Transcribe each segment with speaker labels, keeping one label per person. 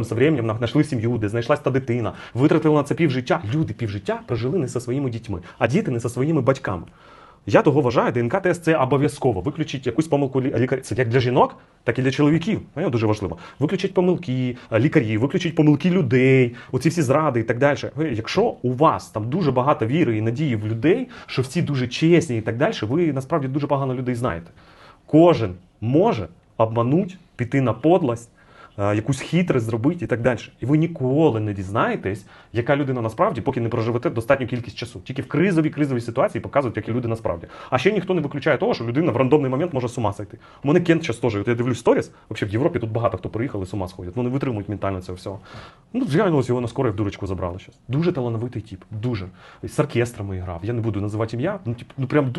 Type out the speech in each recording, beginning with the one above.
Speaker 1: Чудом, со временем знайшли сім'ю, де знайшлась та дитина, витратили на це півжиття. Люди півжиття прожили не зі своїми дітьми, а діти не зі своїми батьками. Я того вважаю, ДНК-тест це обов'язково. Виключить якусь помилку лі- лікаря. Це як для жінок, так і для чоловіків. Поняв? Дуже важливо. Виключить помилки е, лікарів, виключить помилки людей, оці всі зради і так далі. Якщо у вас там дуже багато віри і надії в людей, що всі дуже чесні і так далі, ви насправді дуже погано людей знаєте. Кожен може обмануть, піти на подлость, якусь хитрость зробити і так далі. І ви ніколи не дізнаєтесь, яка людина насправді, поки не проживете достатню кількість часу. Тільки в кризовій кризовій ситуації показують, які люди насправді. А ще ніхто не виключає того, що людина в рандомний момент може з ума сойти. У мене Кент час теж. От я дивлюсь сторіс, взагалі в Європі тут багато хто приїхали, з ума сходять. Ну не витримують ментально цього всього. Ну, зглянулось, його на скорих в дурочку забрали щас. Дуже талановитий тип. Дуже. З оркестрами грав. Я не буду називати ім'я. Ну, тип, ну прям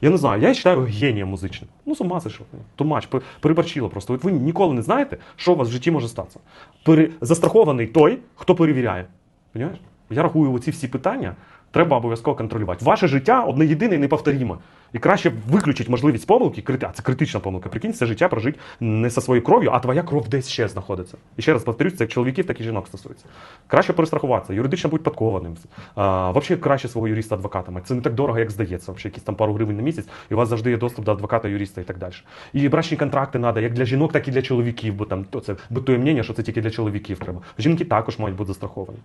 Speaker 1: я не знаю. Я вважаю генієм музичним. Ну, з ума зайшов. Тумач, пе- переборчило просто. От ви ніколи не знаєте, що у вас в житті може статися. Пере... Застрахований той, хто перевіряє. Понимаєш? Я рахую, оці всі питання треба обов'язково контролювати. Ваше життя одне єдине і неповторіме. І краще виключити можливість помилки, а це критична помилка. Прикинь, це життя прожити не зі своєю кров'ю, а твоя кров десь ще знаходиться. І ще раз повторюсь, це як чоловіків, так і жінок стосується. Краще перестрахуватися, юридично будь підкованим. А, взагалі краще свого юриста адвоката мати. Це не так дорого, як здається. Взагалі, якісь там пару гривень на місяць, і у вас завжди є доступ до адвоката, юриста і так далі. І брачні контракти треба як для жінок, так і для чоловіків, бо там то це битує мнення, що це тільки для чоловіків треба. Жінки також мають бути застраховані.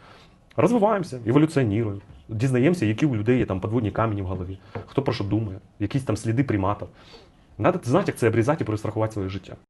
Speaker 1: Розвиваємося, еволюціонуємо, дізнаємося, які у людей є там подводні камені в голові, хто про що думає, якісь там сліди приматів. Надо знати, як це обрізати і перестрахувати своє життя.